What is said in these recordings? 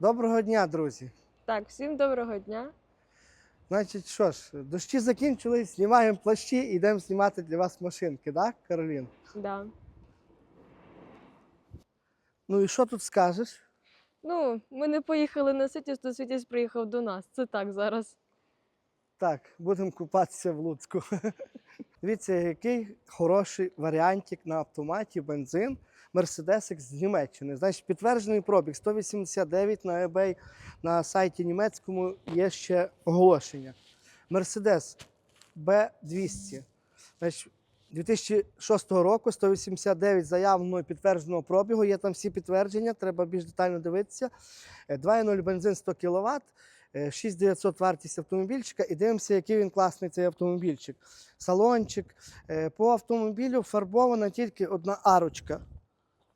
Доброго дня, друзі. Так, всім доброго дня. Значить, що ж, дощі закінчились, знімаємо плащі і йдемо знімати для вас машинки, так, Каролін? Да. Ну і що тут скажеш? Ну, ми не поїхали на Ситіс, то Ситіс приїхав до нас. Це так зараз. Так, будемо купатися в Луцьку. Дивіться, який хороший варіантик на автоматі, бензин. Mercedes з Німеччини. Значить, підтверджений пробіг 189 на eBay. На сайті німецькому є ще оголошення. Mercedes B200. Значить, 2006 року 189 заявленого підтвердженого пробігу. Є там всі підтвердження, треба більш детально дивитися. Е, 2.0 бензин 100 кВт. 6900 вартість автомобільчика і дивимося, який він класний цей автомобільчик. Салончик. Е, По автомобілю фарбована тільки одна арочка.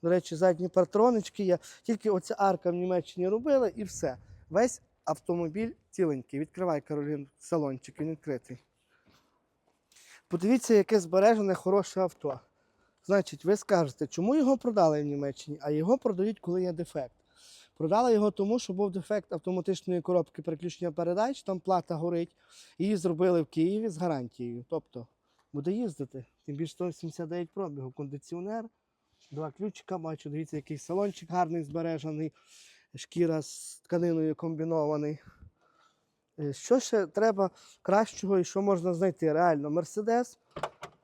До речі, задні партронички є. Тільки оця арка в Німеччині робили і все. Весь автомобіль ціленький. Відкривай, Каролін, салончик, він відкритий. Подивіться, яке збережене хороше авто. Значить, ви скажете, чому його продали в Німеччині, а його продають, коли є дефект. Продали його тому, що був дефект автоматичної коробки переключення передач, там плата горить. Її зробили в Києві з гарантією. Тобто буде їздити. Тим більше 179 пробігу, кондиціонер, два ключика, бачу, дивіться, який салончик гарний збережений, шкіра з тканиною комбінований. Е, Що ще треба кращого і що можна знайти? Реально, Мерседес.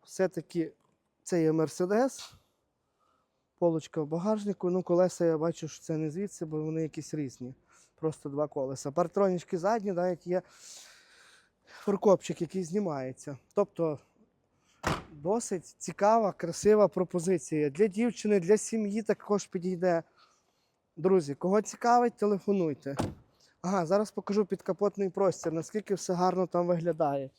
Все-таки це є Мерседес. Полочка в багажнику. Ну, колеса я бачу, що це не звідси, бо вони якісь різні. Просто два колеса. Партронічки задні, навіть є форкопчик, який знімається. Тобто досить цікава, красива пропозиція. Для дівчини, для сім'ї також підійде. Друзі, кого цікавить, телефонуйте. Ага, зараз покажу підкапотний простір, наскільки все гарно там виглядає.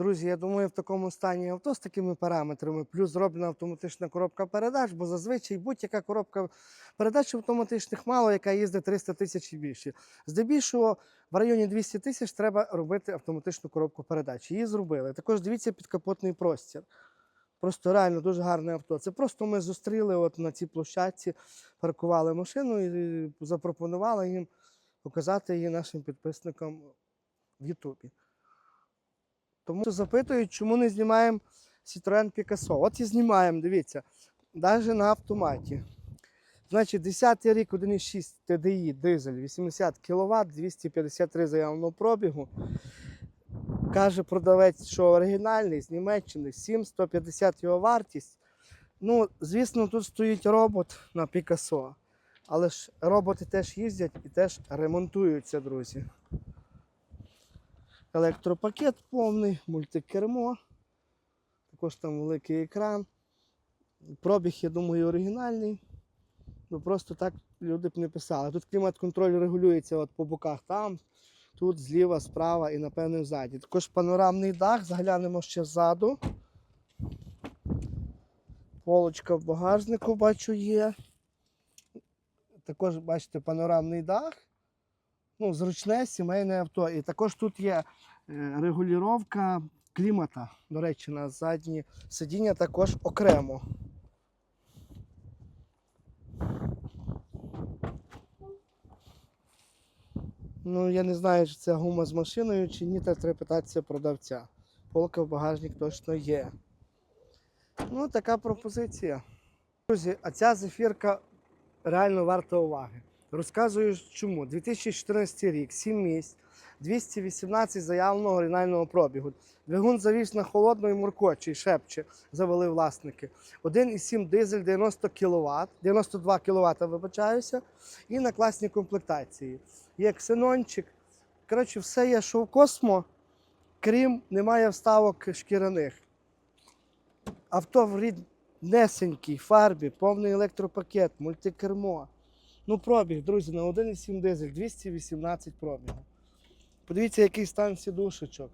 Друзі, я думаю, в такому стані авто з такими параметрами, плюс зроблена автоматична коробка передач, бо зазвичай будь-яка коробка передач автоматичних мало, яка їздить 300 тисяч і більше. Здебільшого в районі 200 тисяч треба робити автоматичну коробку передач. Її зробили. Також дивіться підкапотний простір. Просто реально дуже гарне авто. Це просто ми зустріли от на цій площадці, паркували машину і запропонували їм показати її нашим підписникам в Ютубі. Тому що запитують, чому не знімаємо Citroen Picasso. От і знімаємо, дивіться, навіть на автоматі. Значить, 10 рік 1,6 TDI дизель, 80 кВт, 253 заявленого пробігу. Каже продавець, що оригінальний з Німеччини 7,150 його вартість. Ну, звісно, тут стоїть робот на Picasso. Але ж роботи теж їздять і теж ремонтуються, друзі. Електропакет повний, мультикермо. Також там великий екран. Пробіг, я думаю, оригінальний. Ну просто так люди б не писали. Тут клімат-контроль регулюється от по боках там, тут зліва, справа і напевне ззаді. Також панорамний дах, заглянемо ще ззаду. Полочка в багажнику бачу є. Також бачите панорамний дах. Ну, зручне сімейне авто. І також тут є е, регулювання клімата. До речі, на задні сидіння також окремо. Ну, я не знаю, чи це гума з машиною, чи ні, так треба питатися продавця. Полка в багажник точно є. Ну, така пропозиція. Друзі, а ця зефірка реально варта уваги. Розказую чому. 2014 рік, 7 місць, 218 заявленого оригінального пробігу. Двигун завіз на холодно і муркоче, і шепче, завели власники. 1,7 дизель 90 кВт, 92 кВт, вибачаюся, і на класній комплектації. Є ксенончик. Коротше, все є, що в космо, крім немає вставок шкіряних. Авто в ріднесенькій фарбі, повний електропакет, мультикермо. Ну, пробіг, друзі, на 1,7 дизель, 218 пробігу. Подивіться, який стан сідушечок.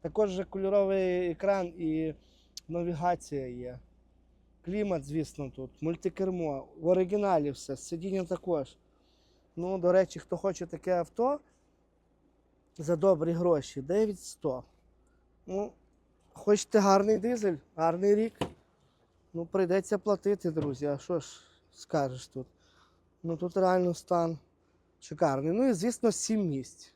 Також же кольоровий екран і навігація є. Клімат, звісно, тут, мультикермо, в оригіналі все, сидіння також. Ну, до речі, хто хоче таке авто за добрі гроші, 9100. Ну, Хочете гарний дизель, гарний рік. Ну, прийдеться платити, друзі. А що ж скажеш тут? Ну тут реально стан шикарний. Ну і звісно, 7 місць.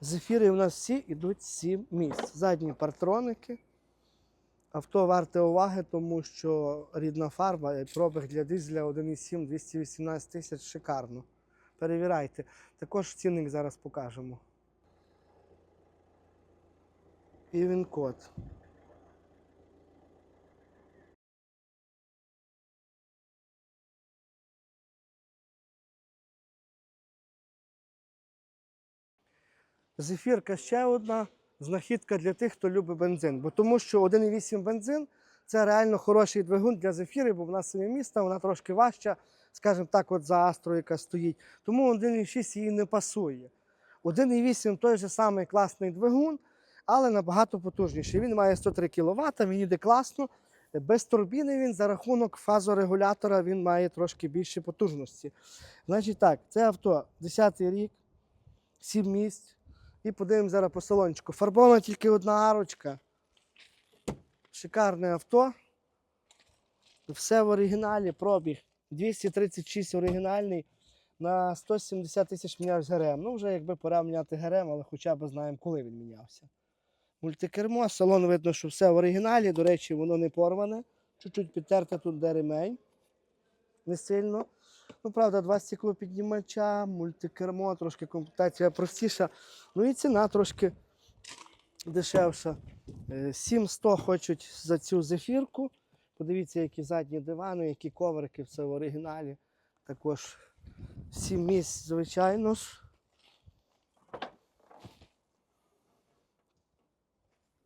Зефіри у нас всі йдуть 7 місць. Задні партроники. Авто варте уваги, тому що рідна фарба і пробіг для дизеля 1,7 218 тисяч шикарно. Перевіряйте. Також цінник зараз покажемо. І він код. Зефірка ще одна знахідка для тих, хто любить бензин. Бо тому що 1,8 бензин це реально хороший двигун для зефіри, бо в нас самі міста, вона трошки важча, скажімо так, от за Астру, яка стоїть. Тому 1,6 їй не пасує. 1,8 той же самий класний двигун, але набагато потужніший. Він має 103 кВт, він їде класно. Без турбіни він за рахунок фазорегулятора він має трошки більше потужності. Значить так, це авто 10-й рік, 7 місць. І подивимось зараз по салончику. Фарбована тільки одна арочка. Шикарне авто. Все в оригіналі, пробіг. 236 оригінальний на 170 тисяч мінявся ГРМ. Ну, вже якби пора міняти ГРМ, але хоча б знаємо, коли він мінявся. Мультикермо, салон видно, що все в оригіналі. До речі, воно не порване. Чуть-чуть підтерте тут де ремень. Не сильно. Ну, правда, два стеклопіднімача, мультикермо, трошки комплектація простіша. Ну і ціна трошки дешевша. Е, 7100 хочуть за цю зефірку. Подивіться, які задні дивани, які коврики, все в оригіналі. Також 7 місць, звичайно ж.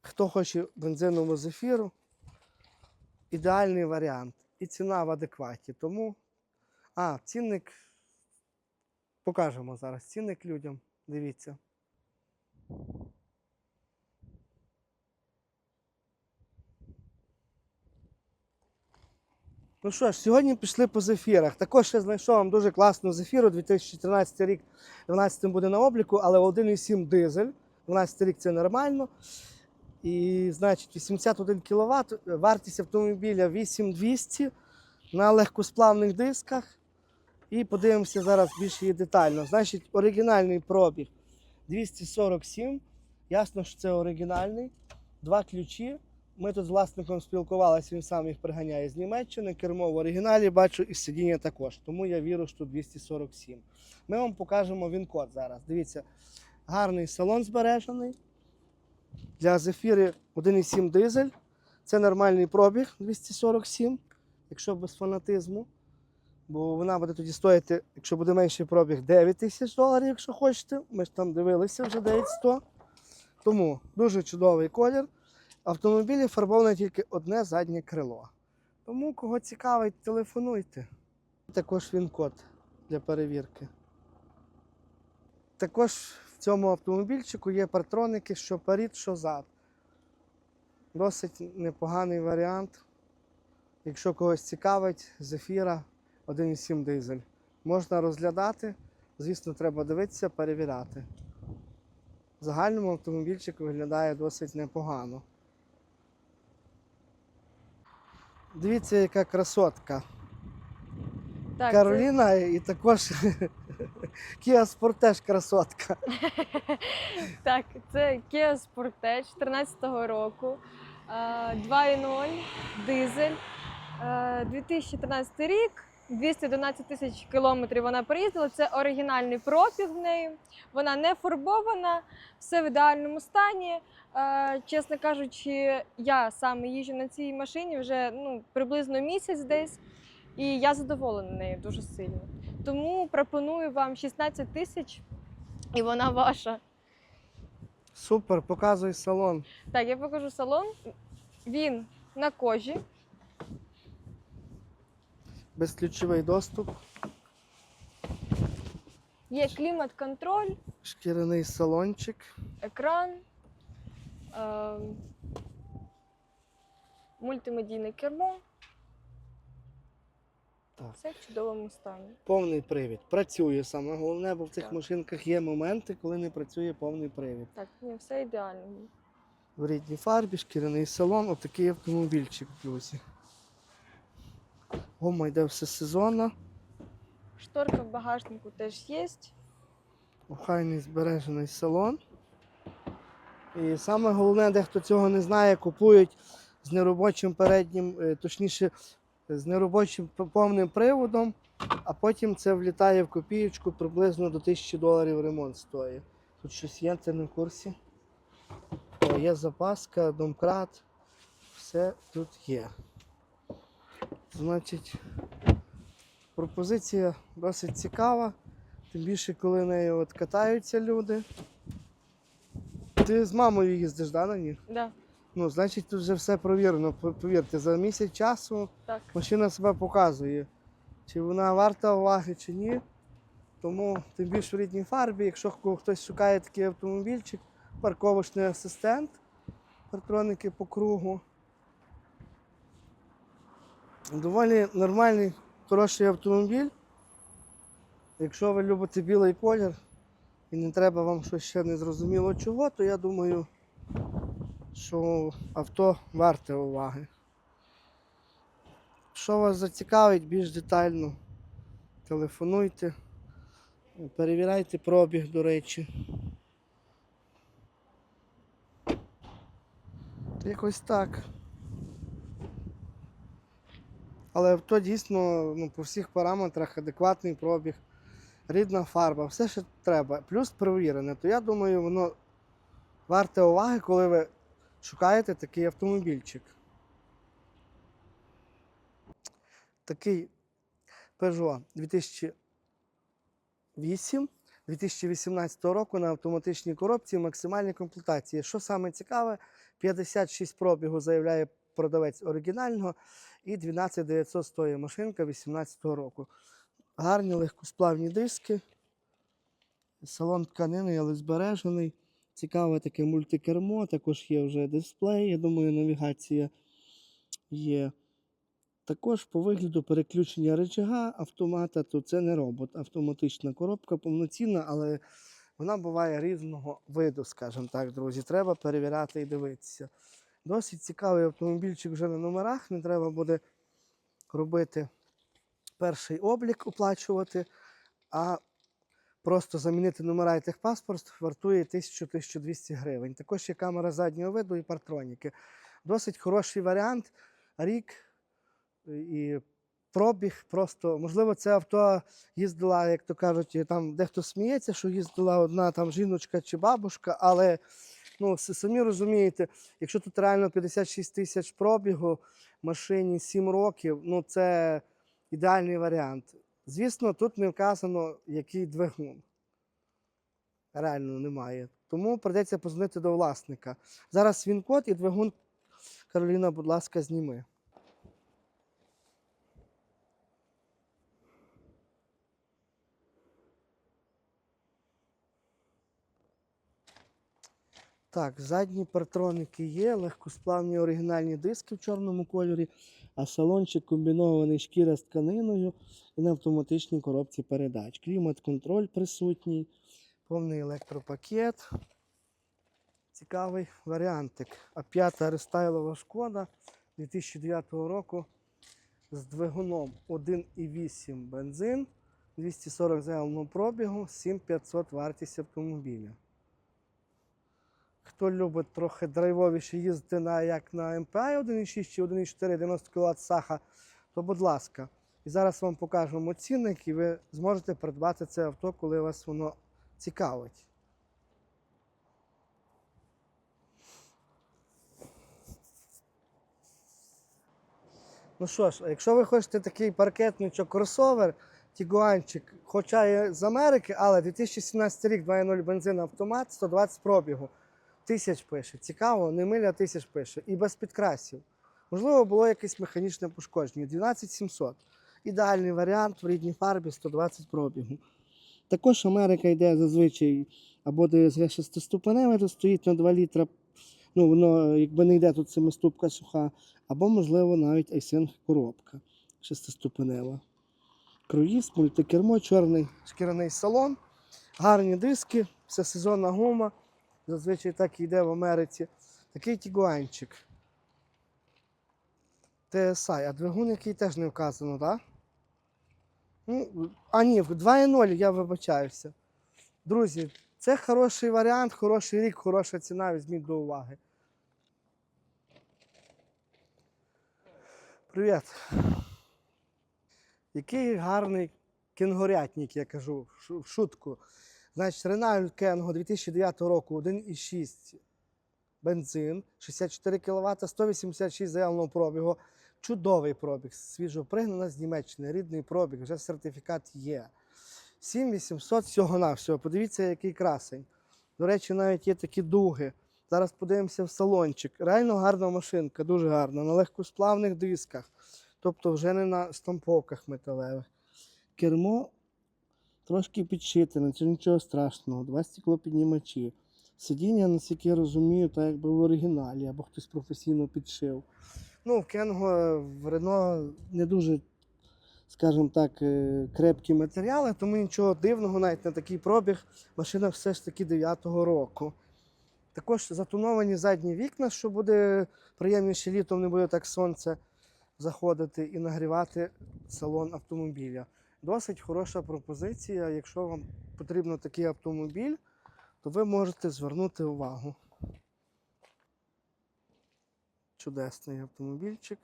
Хто хоче бензинову зефіру, ідеальний варіант. І ціна в адекваті. Тому а, цінник. Покажемо зараз цінник людям. Дивіться. Ну що ж, сьогодні пішли по зефірах. Також я знайшов вам дуже класну зефіру. 2013 рік, 12 буде на обліку, але 1,7 дизель. 12 рік це нормально. І, значить, 81 кВт, вартість автомобіля 8200 на легкосплавних дисках. І подивимося зараз більш її детально. Значить, оригінальний пробіг 247. Ясно, що це оригінальний. Два ключі. Ми тут з власником спілкувалися, він сам їх приганяє з Німеччини. Кермо в оригіналі бачу і сидіння також. Тому я вірю, що 247. Ми вам покажемо він-код зараз. Дивіться, гарний салон збережений. Для зефіри 1,7 дизель. Це нормальний пробіг 247, якщо без фанатизму. Бо вона буде тоді стоїти, якщо буде менший пробіг, 9 тисяч доларів, якщо хочете. Ми ж там дивилися вже 9100. Тому дуже чудовий колір. Автомобілі фарбоване тільки одне заднє крило. Тому, кого цікавить, телефонуйте. Також він код для перевірки. Також в цьому автомобільчику є партроники, що перед, що зад. Досить непоганий варіант. Якщо когось цікавить, зефіра 1,7 дизель. Можна розглядати, звісно, треба дивитися, перевіряти. В загальному автомобільчик виглядає досить непогано. Дивіться, яка красотка. Так, це- Кароліна і також Kia Sport теж красотка. Так, це Kia Sportage 13-го року, е, 2.0, дизель, е, 2013 рік, 211 тисяч кілометрів вона проїздила. Це оригінальний пробіг в неї. Вона не фарбована, все в ідеальному стані. Е, Чесно кажучи, я саме їжджу на цій машині вже ну, приблизно місяць десь, і я задоволена нею дуже сильно. Тому пропоную вам 16 тисяч, і вона ваша. Супер, показуй салон. Так, я покажу салон. Він на кожі. Безключовий доступ, Є клімат-контроль, шкіряний салончик. екран, е- мультимедійне кермо. Так. Все в чудовому стані. Повний привід. Працює саме головне, бо в цих Так. машинках є моменти, коли не працює повний привід. Так, ні, все ідеально. В рідній фарбі, шкіряний салон, отакий автомобільчик, друзі. Гума йде все сезонно. Шторка в багажнику теж є. Охайний збережений салон. І саме головне, дехто цього не знає, купують з неробочим переднім, е, точніше, з неробочим повним приводом, а потім це влітає в копієчку приблизно до 1000 доларів ремонт стоїть. Тут щось є, ти не в курсі. Є запаска, домкрат. Все тут є. Значить, пропозиція досить цікава. Тим більше, коли нею от катаються люди. Ти з мамою їздиш, да, на ній? Да, Ну, значить, тут вже все провірено. Повірте, за місяць часу так. машина себе показує, чи вона варта уваги, чи ні. Тому тим більше в рідній фарбі, якщо хтось шукає такий автомобільчик, парковочний асистент, партроники по кругу. Доволі нормальний, хороший автомобіль. Якщо ви любите білий колір і не треба вам щось ще не зрозуміло чого, то я думаю, що авто варте уваги. Що вас зацікавить більш детально, телефонуйте, перевіряйте пробіг, до речі. Якось так. Але авто дійсно ну, по всіх параметрах адекватний пробіг, рідна фарба, все, що треба. Плюс перевірене, то я думаю, воно варте уваги, коли ви шукаєте такий автомобільчик. Такий Peugeot 2008 2018 року на автоматичній коробці максимальній комплектації. Що саме цікаве, 56 пробігу заявляє продавець оригінального і 12900 стоїть машинка 2018 року. Гарні легкосплавні диски. Салон тканини, але збережений. Цікаве таке мультикермо, також є вже дисплей, я думаю, навігація є. Також по вигляду переключення рычага автомата, то це не робот, автоматична коробка повноцінна, але вона буває різного виду, скажімо так, друзі. Треба перевіряти і дивитися. Досить цікавий автомобільчик вже на номерах, не треба буде робити перший облік, оплачувати, а просто замінити номера і техпаспорт вартує 1000-1200 гривень. Також є камера заднього виду і партроніки. Досить хороший варіант. Рік і пробіг просто. Можливо, це авто їздила, як то кажуть, там дехто сміється, що їздила одна там жіночка чи бабушка, але ну, самі розумієте, якщо тут реально 56 тисяч пробігу машині 7 років, ну це ідеальний варіант. Звісно, тут не вказано, який двигун. Реально немає. Тому прийдеться позвонити до власника. Зараз він код і двигун. Кароліна, будь ласка, зніми. Так, задні партроники є, легкосплавні оригінальні диски в чорному кольорі, а салончик комбінований шкіра з тканиною і на автоматичній коробці передач. Клімат-контроль присутній, повний електропакет. Цікавий варіантик. А п'ята рестайлова шкода 2009 року з двигуном 1,8 бензин, 240 заявленого пробігу, 7500 вартість автомобіля. Хто любить трохи драйвовіше їздити на, як на MPI 1.6 чи 1.4 90 кВт саха, то будь ласка. І зараз вам покажемо цінник, і ви зможете придбати це авто, коли вас воно цікавить. Ну що ж, якщо ви хочете такий паркетничок кросовер, Тігуанчик, хоча і з Америки, але 2017 рік 2.0 бензин автомат, 120 пробігу. Тисяч пише. Цікаво, не миля тисяч пише. І без підкрасів. Можливо, було якесь механічне пошкодження. 12700. Ідеальний варіант в рідній фарбі 120 пробігу. Також Америка йде зазвичай або ДСГ 6-ступеневе, то стоїть на 2 літра. Ну, воно якби не йде тут семиступка суха, або, можливо, навіть айсинг коробка 6-ступенева. Круїз, мультикермо, чорний шкіряний салон, гарні диски, все сезонна гума. Зазвичай так йде в Америці. Такий тігуанчик. TSI, а двигун, який теж не вказано, так? Ну, а ні, 2.0, я вибачаюся. Друзі, це хороший варіант, хороший рік, хороша ціна, візьміть до уваги. Привіт. Який гарний кенгурятник, я кажу, в шутку. Значить, Renault Kengo 2009 року 1,6 бензин, 64 кВт, 186 заявленого пробігу. Чудовий пробіг, свіжо пригнана з Німеччини, рідний пробіг, вже сертифікат є. 7800 всього на. Подивіться, який красень. До речі, навіть є такі дуги. Зараз подивимося в салончик. Реально гарна машинка, дуже гарна, на легкосплавних дисках. Тобто вже не на стамповках металевих. Кермо трошки підшите, на це нічого страшного. Два стеклопіднімачі. Сидіння, наскільки я розумію, так якби в оригіналі, або хтось професійно підшив. Ну, в Кенго, в Рено не дуже, скажімо так, е, крепкі матеріали, тому нічого дивного, навіть на такий пробіг. Машина все ж таки 9-го року. Також затоновані задні вікна, що буде приємніше літом, не буде так сонце заходити і нагрівати салон автомобіля. Досить хороша пропозиція. Якщо вам потрібен такий автомобіль, то ви можете звернути увагу. Чудесний автомобільчик.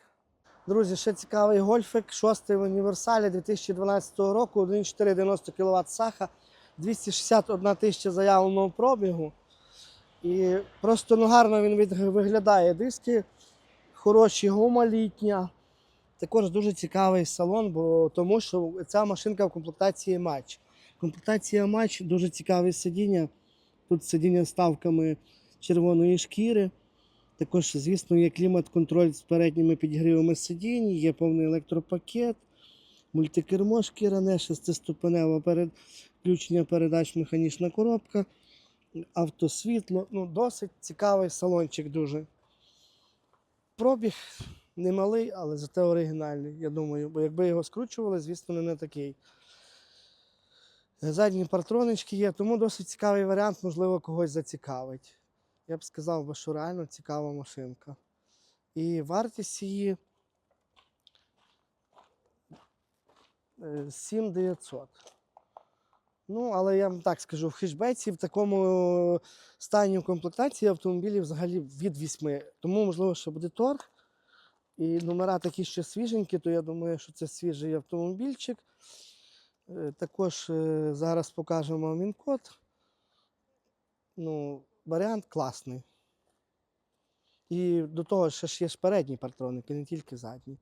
Друзі, ще цікавий гольфик, шостий в універсалі 2012 року, 1,490 кВт саха, 261 тисяча заявленого пробігу. І просто ну, гарно він виглядає. Диски хороші, гума літня. Також дуже цікавий салон, бо тому що ця машинка в комплектації матч. Комплектація матч дуже цікаве сидіння. Тут сидіння з ставками червоної шкіри. Також, звісно, є клімат-контроль з передніми підігрівами сидінь, є повний електропакет, мультикермо шкіряне, шестиступенева перед... включення передач, механічна коробка, автосвітло. Ну, досить цікавий салончик дуже. Пробіг немалий, але зате оригінальний, я думаю. Бо якби його скручували, звісно, не, не такий. Задні партронички є, тому досить цікавий варіант, можливо, когось зацікавить. Я б сказав, що реально цікава машинка. І вартість її е, 7900. Ну, але я вам так скажу, в хешбеці в такому стані комплектації автомобілів взагалі від 8. Тому, можливо, що буде торг. І номера такі ще свіженькі, то я думаю, що це свіжий автомобільчик. Е, Також е, зараз покажемо він код. Ну, варіант класний. І до того ще ж є передні партроники, не тільки задні.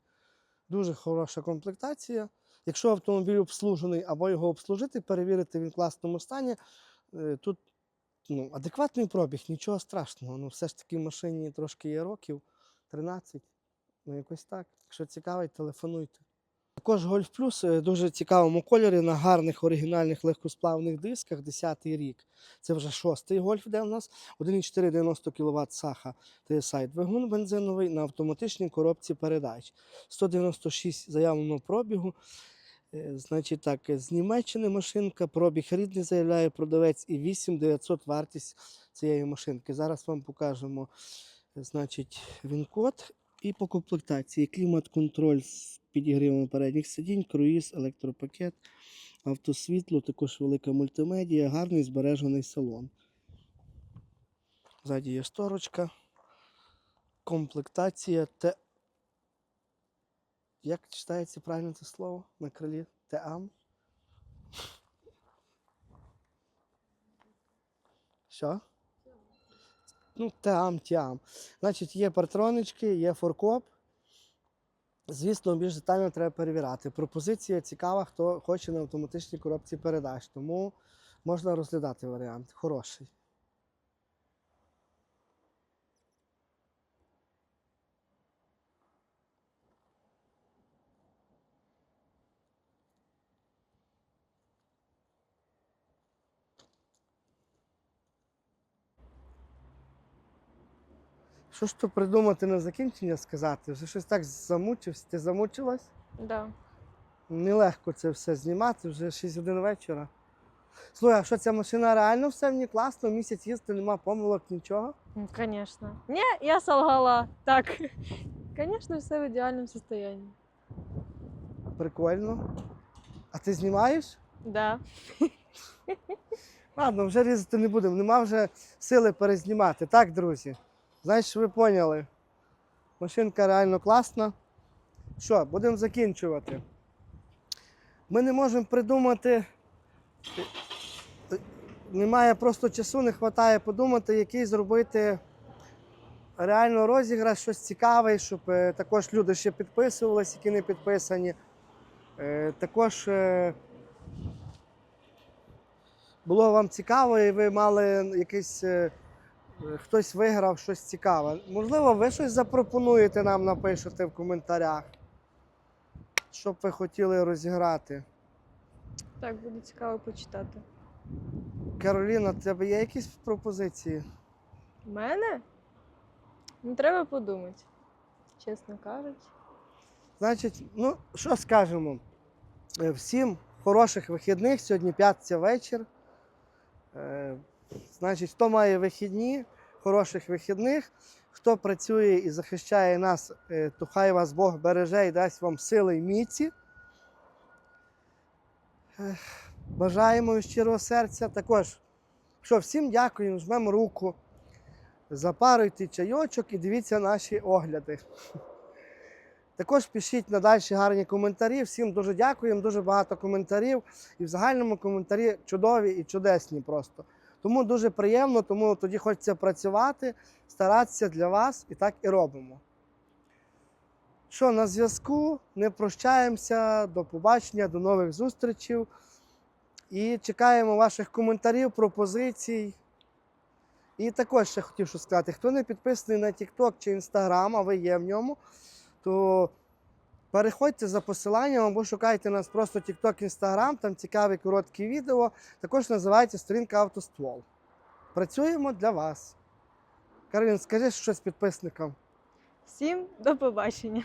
Дуже хороша комплектація. Якщо автомобіль обслужений або його обслужити, перевірити він в класному стані, е, тут ну, адекватний пробіг, нічого страшного. Ну, все ж таки в машині трошки є років, 13. Ну, якось так. Якщо цікавить, телефонуйте. Також Golf Plus е, дуже цікавому кольорі на гарних оригінальних легкосплавних дисках 10-й рік. Це вже шостий гольф, де у нас 1,490 кВт саха TSI двигун бензиновий на автоматичній коробці передач. 196 заявленого пробігу. Е, Значить так, з Німеччини машинка, пробіг рідний заявляє продавець і 8900 вартість цієї машинки. Зараз вам покажемо е, значить, він-код і по комплектації. Клімат-контроль з підігрівами передніх сидінь, круїз, електропакет, автосвітло, також велика мультимедія, гарний збережений салон. Ззаді є шторочка. Комплектація Т. Як читається правильно це слово на крилі? Теам? Що? Ну, там-тям. Значить, є патронички, є форкоп. Звісно, більш детально треба перевіряти. Пропозиція цікава, хто хоче на автоматичній коробці передач, тому можна розглядати варіант. Хороший. Що ж то придумати на закінчення сказати? Вже щось так замучився. Ти замучилась? Да. Нелегко це все знімати, вже 6 годин вечора. Слухай, а що ця машина реально все в ній класно, місяць їсти, нема помилок, нічого. Ну, Конечно. Не, я солгала. Так. Конечно, все в ідеальному состоянии. Прикольно. А ти знімаєш? Да. Ладно, вже різати не будемо. Нема вже сили перезнімати. Так, друзі. Значить, ви поняли. Машинка реально класна. Що, будемо закінчувати. Ми не можемо придумати. Немає просто часу, не вистачає подумати, який зробити реально розіграш, щось цікаве, щоб е, також люди ще підписувалися, які не підписані. Е, Також е, було вам цікаво, і ви мали якийсь. Е, е, Хтось виграв щось цікаве. Можливо, ви щось запропонуєте нам, напишете в коментарях, що б ви хотіли розіграти. Так, буде цікаво почитати. Кароліна, в тебе є якісь пропозиції? У мене? Ну, треба подумати. Чесно кажучи. Значить, ну що скажемо? Е, Всім хороших вихідних. Сьогодні п'ятниця вечір. Значить, хто має вихідні, хороших вихідних. Хто працює і захищає нас, е, то хай вас Бог береже і дасть вам сили і міці. Бажаємо щирого серця. Також, що всім дякуємо, жмемо руку. Запаруйте чайочок і дивіться наші огляди. Також пишіть надалі гарні коментарі. Всім дуже дякуємо, дуже багато коментарів. І в загальному коментарі чудові і чудесні просто. Тому дуже приємно, тому тоді хочеться працювати, старатися для вас і так і робимо. Що, на зв'язку, не прощаємося, до побачення, до нових зустрічей. І чекаємо ваших коментарів, пропозицій. І також ще хотів сказати: хто не підписаний на TikTok чи Instagram, а ви є в ньому, то переходьте за посиланням або шукайте нас просто TikTok, Instagram, там цікаві короткі відео. Також називається сторінка автоствол. Працюємо для вас. Каролін, скажи щось підписникам. Всім до побачення.